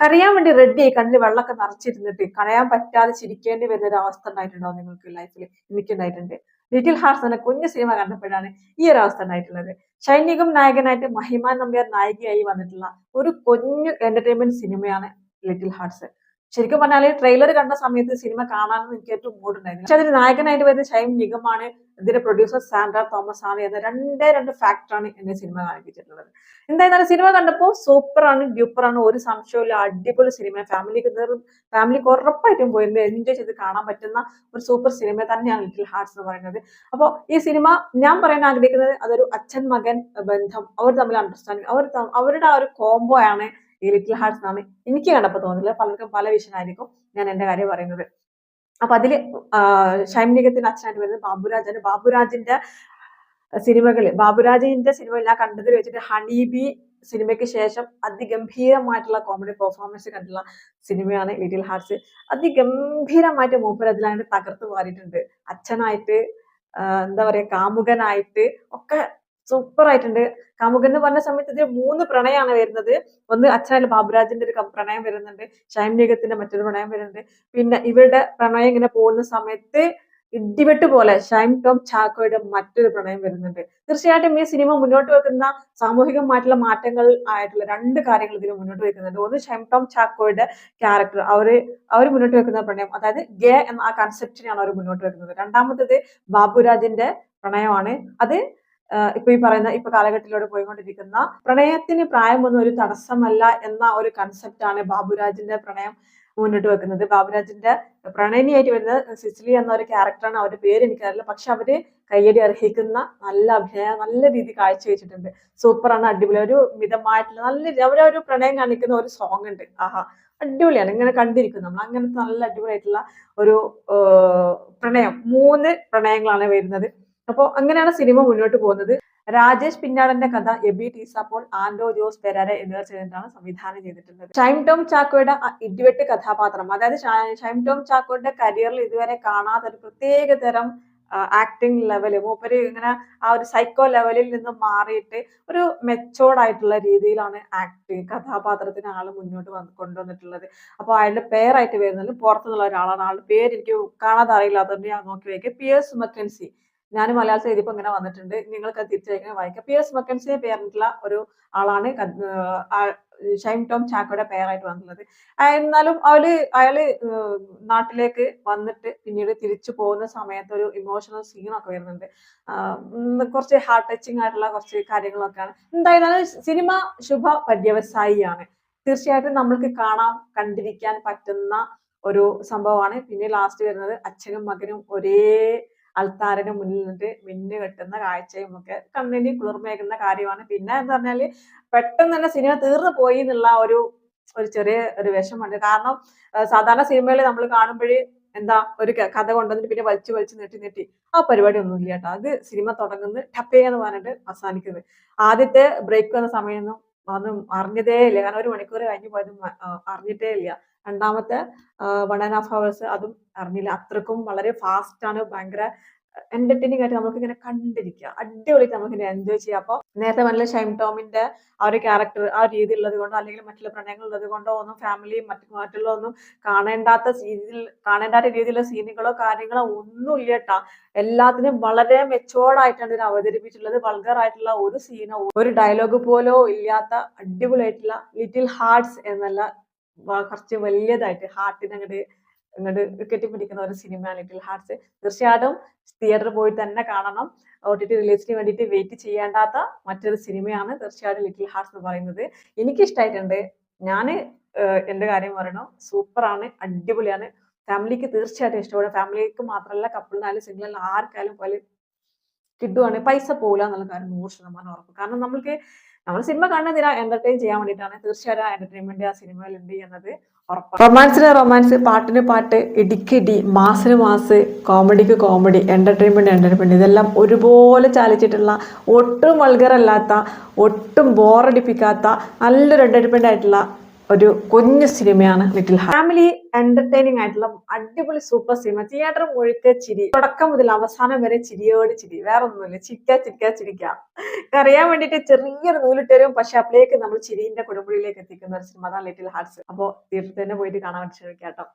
കരയാൻ വേണ്ടി റെഡി ആയി കണ്ണിൽ വെള്ളമൊക്കെ നിറച്ചിരുന്നിട്ട് കരയാൻ പറ്റാതെ ചിരിക്കേണ്ടി വരുന്ന ഒരു അവസ്ഥ ഉണ്ടായിട്ടുണ്ടോ നിങ്ങൾക്ക് ലൈഫിൽ എനിക്ക് ഉണ്ടായിട്ടുണ്ട്. ലിറ്റിൽ ഹാർട്സ് എന്ന കുഞ്ഞു സിനിമ കണ്ടപ്പോഴാണ് ഈ ഒരു അവസ്ഥ ഉണ്ടായിട്ടുള്ളത്. ഷൈനികം നായകനായിട്ട് മഹിമാൻ നമ്പ്യാർ നായികയായി വന്നിട്ടുള്ള ഒരു കുഞ്ഞു എന്റർടൈൻമെന്റ് സിനിമയാണ് ലിറ്റിൽ ഹാർട്സ്. ശരിക്കും പറഞ്ഞാൽ ട്രെയിലർ കണ്ട സമയത്ത് സിനിമ കാണാനൊന്നും എനിക്ക് ഏറ്റവും മൂടുണ്ടായിരുന്നു. പക്ഷെ അതിന് നായകനായിട്ട് വരുന്ന ഷൈം നിഗമാണ് ഇതിന്റെ പ്രൊഡ്യൂസർ സാൻഡ്ര തോമസ് ആണ് എന്ന രണ്ടേ രണ്ട് ഫാക്ടറാണ് എന്നെ സിനിമ കാണിപ്പിച്ചിട്ടുള്ളത്. എന്തായിരുന്നാലും സിനിമ കണ്ടപ്പോൾ സൂപ്പറാണ് ഡ്യൂപ്പറാണ് ഒരു സംശയമില്ല അടിപൊളി സിനിമ ഫാമിലിക്ക് ഫാമിലിക്ക് ഉറപ്പായിട്ടും പോയി എൻജോയ് ചെയ്ത് കാണാൻ പറ്റുന്ന ഒരു സൂപ്പർ സിനിമ തന്നെയാണ് ലിറ്റിൽ ഹാർട്സ് എന്ന് പറയുന്നത്. അപ്പോൾ ഈ സിനിമ ഞാൻ പറയാൻ ആഗ്രഹിക്കുന്നത് അതൊരു അച്ഛൻ മകൻ ബന്ധം അവർ തമ്മിൽ അണ്ടർസ്റ്റാൻഡിങ് അവർ അവരുടെ ആ ഒരു കോംബോ ആണ് ഈ ലിറ്റിൽ ഹാർട്സ് നാമി എനിക്ക് കണ്ടപ്പോൾ തോന്നില്ല പലർക്കും പല വിഷയമായിരിക്കും ഞാൻ എന്റെ കാര്യം പറയുന്നത്. അപ്പൊ അതിൽ ഷൈമിനികത്തിന്റെ അച്ഛനായിട്ട് വരുന്നത് ബാബുരാജാണ്. ബാബുരാജിന്റെ സിനിമകളിൽ ബാബുരാജിന്റെ സിനിമ ഞാൻ കണ്ടതിൽ വെച്ചിട്ട് ഹണീബി സിനിമയ്ക്ക് ശേഷം അതിഗംഭീരമായിട്ടുള്ള കോമഡി പെർഫോമൻസ് കണ്ടുള്ള സിനിമയാണ് ലിറ്റിൽ ഹാർട്സ് അതിഗംഭീരമായിട്ട് മൂപ്പർ അതിലാണ്ട് തകർത്ത് മാറിയിട്ടുണ്ട്. അച്ഛനായിട്ട് എന്താ പറയാ കാമുകനായിട്ട് ഒക്കെ സൂപ്പർ ആയിട്ടുണ്ട് കാമുകൻ എന്ന് പറഞ്ഞ സമയത്ത് ഇതിൽ മൂന്ന് പ്രണയമാണ് വരുന്നത്. ഒന്ന് അച്ഛനായിട്ട് ബാബുരാജിന്റെ ഒരു പ്രണയം വരുന്നുണ്ട്. ഷൈൻലേഖത്തിന്റെ മറ്റൊരു പ്രണയം വരുന്നുണ്ട്. പിന്നെ ഇവരുടെ പ്രണയം ഇങ്ങനെ പോകുന്ന സമയത്ത് ഇടിവെട്ട് പോലെ ഷൈം ടോം ചാക്കോയുടെ മറ്റൊരു പ്രണയം വരുന്നുണ്ട്. തീർച്ചയായിട്ടും ഈ സിനിമ മുന്നോട്ട് വെക്കുന്ന സാമൂഹികമായിട്ടുള്ള മാറ്റങ്ങൾ ആയിട്ടുള്ള രണ്ട് കാര്യങ്ങൾ ഇതിൽ മുന്നോട്ട് വെക്കുന്നുണ്ട്. ഒന്ന് ഷൈം ടോം ചാക്കോയുടെ ക്യാരക്ടർ. അവർ അവർ മുന്നോട്ട് വെക്കുന്ന പ്രണയം. അതായത് ഗേ എന്ന ആ കൺസെപ്റ്റിനെയാണ് അവർ മുന്നോട്ട് വെക്കുന്നത്. രണ്ടാമത്തത് ബാബുരാജിന്റെ പ്രണയമാണ്. അത് ഇപ്പൊ ഈ പറയുന്ന ഇപ്പൊ കാലഘട്ടത്തിലൂടെ പോയിക്കൊണ്ടിരിക്കുന്ന പ്രണയത്തിന് പ്രായമൊന്നും ഒരു തടസ്സമല്ല എന്ന ഒരു കൺസെപ്റ്റാണ് ബാബുരാജിന്റെ പ്രണയം മുന്നോട്ട് വെക്കുന്നത്. ബാബുരാജിന്റെ പ്രണയിനിയായിട്ട് വരുന്നത് സിസിലി എന്ന ഒരു ക്യാരക്ടറാണ് അവരുടെ പേര് എനിക്കറിയില്ല. പക്ഷെ അവർ കയ്യടി അർഹിക്കുന്ന നല്ല അഭിനയം നല്ല രീതി കാഴ്ചവെച്ചിട്ടുണ്ട്. സൂപ്പറാണ് അടിപൊളി. ഒരു മിതമായിട്ടുള്ള നല്ല അവരൊരു അവരെ ഒരു പ്രണയം കാണിക്കുന്ന ഒരു സോങ് ഉണ്ട്. ആഹാ അടിപൊളിയാണ്. ഇങ്ങനെ കണ്ടിരിക്കും നമ്മൾ അങ്ങനത്തെ നല്ല അടിപൊളിയായിട്ടുള്ള ഒരു പ്രണയം. മൂന്ന് പ്രണയങ്ങളാണ് വരുന്നത്. അപ്പോൾ അങ്ങനെയാണ് സിനിമ മുന്നോട്ട് പോകുന്നത്. രാജേഷ് പിന്നാടന്റെ കഥ എബി ടീസാപ്പോൾ ആൻഡോ ജോസ് പെരാര എന്നിവർ ചേർന്നിട്ടാണ് സംവിധാനം ചെയ്തിട്ടുള്ളത്. ഷൈം ടോം ചാക്കോയുടെ ഇടിവെട്ട് കഥാപാത്രം അതായത് ഷൈ- ടോം ചാക്കോയുടെ കരിയറിൽ ഇതുവരെ കാണാത്ത ഒരു പ്രത്യേക തരം ആക്ടിങ് ലെവൽ മൂപ്പര് ഇങ്ങനെ ആ ഒരു സൈക്കോ ലെവലിൽ നിന്ന് മാറിയിട്ട് ഒരു മെച്ചോർഡ് ആയിട്ടുള്ള രീതിയിലാണ് ആക്ടിങ് കഥാപാത്രത്തിന് ആൾ മുന്നോട്ട് വന്ന് കൊണ്ടുവന്നിട്ടുള്ളത്. അപ്പോൾ അയാളുടെ പേരായിട്ട് വരുന്നത് പുറത്തുനിന്നുള്ള ഒരാളാണ്. ആളുടെ പേര് എനിക്ക് കാണാതെ അറിയില്ലാത്തതുകൊണ്ട് ഞാൻ നോക്കി വയ്ക്കുക പിയേഴ്സ് മക്കൻസി ഞാൻ മലയാളത്തിൽ എഴുതിയപ്പോൾ ഇങ്ങനെ വന്നിട്ടുണ്ട്. നിങ്ങൾക്ക് അത് തിരിച്ചയക്കാൻ വായിക്കാം. പി എസ് മക്കൻസിനെ പേരിട്ടുള്ള ഒരു ആളാണ് ഷൈം ടോം ചാക്കോയുടെ പേരായിട്ട് ആ എന്നാലും അവർ അയാൾ നാട്ടിലേക്ക് വന്നിട്ട് പിന്നീട് തിരിച്ചു പോകുന്ന സമയത്ത് ഒരു ഇമോഷണൽ സീനൊക്കെ വരുന്നുണ്ട്. കുറച്ച് ഹാർട്ട് ടച്ചിങ് ആയിട്ടുള്ള കുറച്ച് കാര്യങ്ങളൊക്കെയാണ്. എന്തായാലും സിനിമ ശുഭ പര്യവസായിയാണ് തീർച്ചയായിട്ടും നമ്മൾക്ക് കാണാൻ കണ്ടിരിക്കാൻ പറ്റുന്ന ഒരു സംഭവമാണ്. പിന്നെ ലാസ്റ്റ് വരുന്നത് അച്ഛനും മകനും ഒരേ അൾത്താരന് മുന്നിൽ നിന്നിട്ട് മിന്നു കെട്ടുന്ന കാഴ്ചയും ഒക്കെ കണ്ണിന് കുളിർമയേകുന്ന കാര്യമാണ്. പിന്നെ എന്ന് പറഞ്ഞാൽ പെട്ടെന്ന് തന്നെ സിനിമ തീർന്നു പോയി എന്നുള്ള ഒരു ഒരു ചെറിയ ഒരു വിഷമമുണ്ട്. കാരണം സാധാരണ സിനിമയിൽ നമ്മൾ കാണുമ്പോഴേ എന്താ ഒരു കഥ കൊണ്ടുവന്നിട്ട് പിന്നെ വലിച്ചു വലിച്ചു നീട്ടി നീട്ടി. ആ പരിപാടി ഒന്നും ഇല്ല കേട്ടോ. അത് സിനിമ തുടങ്ങുന്നത് ടപ്പേ എന്ന് പറഞ്ഞിട്ട് അവസാനിക്കുന്നത്. ആദ്യത്തെ ബ്രേക്ക് വന്ന സമയമൊന്നും അതൊന്നും അറിഞ്ഞതേ ഇല്ല കാരണം ഒരു മണിക്കൂർ കഴിഞ്ഞു പോയതും അറിഞ്ഞിട്ടേ ഇല്ല രണ്ടാമത്തെ വൺ ആൻഡ് ഹാഫ് ഹവേഴ്സ് അതും അറിഞ്ഞില്ല. അത്രക്കും വളരെ ഫാസ്റ്റ് ആണ് ഭയങ്കര എന്റർടൈനിങ് ആയിട്ട് നമുക്ക് ഇങ്ങനെ കണ്ടിരിക്കുക അടിപൊളി നമുക്ക് ഇങ്ങനെ എൻജോയ് ചെയ്യാം. അപ്പോൾ നേരത്തെ പറഞ്ഞ ഷൈം ടോമിന്റെ ആ ഒരു ക്യാരക്ടർ ആ രീതി ഉള്ളത് കൊണ്ടോ അല്ലെങ്കിൽ മറ്റുള്ള പ്രണയങ്ങൾ ഉള്ളത് കൊണ്ടോ ഒന്നും ഫാമിലി മറ്റു മറ്റുള്ള ഒന്നും കാണേണ്ടാത്ത രീതിയിൽ കാണേണ്ടാത്ത രീതിയിലുള്ള സീനുകളോ കാര്യങ്ങളോ ഒന്നും ഇല്ല കേട്ടാ എല്ലാത്തിനും വളരെ മെച്ചോർഡായിട്ടാണ് ഇതിനെ അവതരിപ്പിച്ചിട്ടുള്ളത്. വൾഗർ ആയിട്ടുള്ള ഒരു സീനോ ഒരു ഡയലോഗ് പോലോ ഇല്ലാത്ത അടിപൊളിയായിട്ടുള്ള ലിറ്റിൽ ഹാർട്സ് എന്നല്ല വ- കുറച്ച് വലിയതായിട്ട് ഹാർട്ടിന് അങ്ങോട്ട് അങ്ങോട്ട് കെട്ടിപ്പിടിക്കുന്ന ഒരു സിനിമയാണ് ലിറ്റിൽ ഹാർട്സ് തീർച്ചയായിട്ടും തിയേറ്ററിൽ പോയി തന്നെ കാണണം. ഒ ടി ടി റിലീസിന് വേണ്ടിയിട്ട് വെയിറ്റ് ചെയ്യേണ്ടാത്ത മറ്റൊരു സിനിമയാണ് തീർച്ചയായിട്ടും ലിറ്റിൽ ഹാർട്സ് എന്ന് പറയുന്നത്. എനിക്ക് ഇഷ്ടമായിട്ടുണ്ട് ഞാൻ എന്റെ കാര്യം പറയണം. സൂപ്പറാണ് അടിപൊളിയാണ്. ഫാമിലിക്ക് തീർച്ചയായിട്ടും ഇഷ്ടപ്പെടും. ഫാമിലിക്ക് മാത്രമല്ല കപ്പിളിനായാലും സിംഗിൾ ആർക്കായാലും പോലെ കിട്ടുവാണ് പൈസ പോകില്ല എന്നുള്ള കാര്യം നൂറ് ശതമാനം ഉറപ്പ്. കാരണം നമ്മൾക്ക് നമ്മൾ സിനിമ കാണുന്നതിനാ എന്റർടൈൻ ചെയ്യാൻ വേണ്ടിയിട്ടാണ്. തീർച്ചയായും എന്റർടൈൻമെന്റ് ആ സിനിമയിൽ ഉണ്ട് എന്നത് ഉറപ്പാണ്. റൊമാൻസിന് റൊമാൻസ് പാട്ടിന് പാട്ട് ഇടിക്കിടി മാസിന് മാസ് കോമഡിക്ക് കോമഡി എന്റർടൈൻമെന്റ് എന്റർടൈൻമെന്റ് ഇതെല്ലാം ഒരുപോലെ ചാലിച്ചിട്ടുള്ള ഒട്ടും വൾഗറല്ലാത്ത ഒട്ടും ബോറടിപ്പിക്കാത്ത നല്ലൊരു എന്റർടൈൻമെന്റ് ആയിട്ടുള്ള ഒരു കുഞ്ഞു സിനിമയാണ് ലിറ്റിൽ ഫാമിലി എന്റർടൈനിങ് ആയിട്ടുള്ള അടിപൊളി സൂപ്പർ സിനിമ തിയേറ്റർ മുഴുക്ക ചിരി. തുടക്കം മുതൽ അവസാനം വരെ ചിരിയോട് ചിരി. വേറെ ഒന്നുമില്ല ചിരിക്ക ചിരിക്ക. ചിരിക്ക അറിയാൻ വേണ്ടിയിട്ട് ചെറിയൊരു നൂലിട്ട് വരും പക്ഷെ അപ്പോഴേക്ക് നമ്മൾ ചിരിന്റെ കൊടുമുടിയിലേക്ക് എത്തിക്കുന്ന ഒരു സിനിമ അതാണ് ലിറ്റിൽ ഹാർട്സ് അപ്പോൾ തിയേറ്ററിൽ തന്നെ പോയിട്ട് കാണാൻ ശ്രമിക്കാം കേട്ടോ.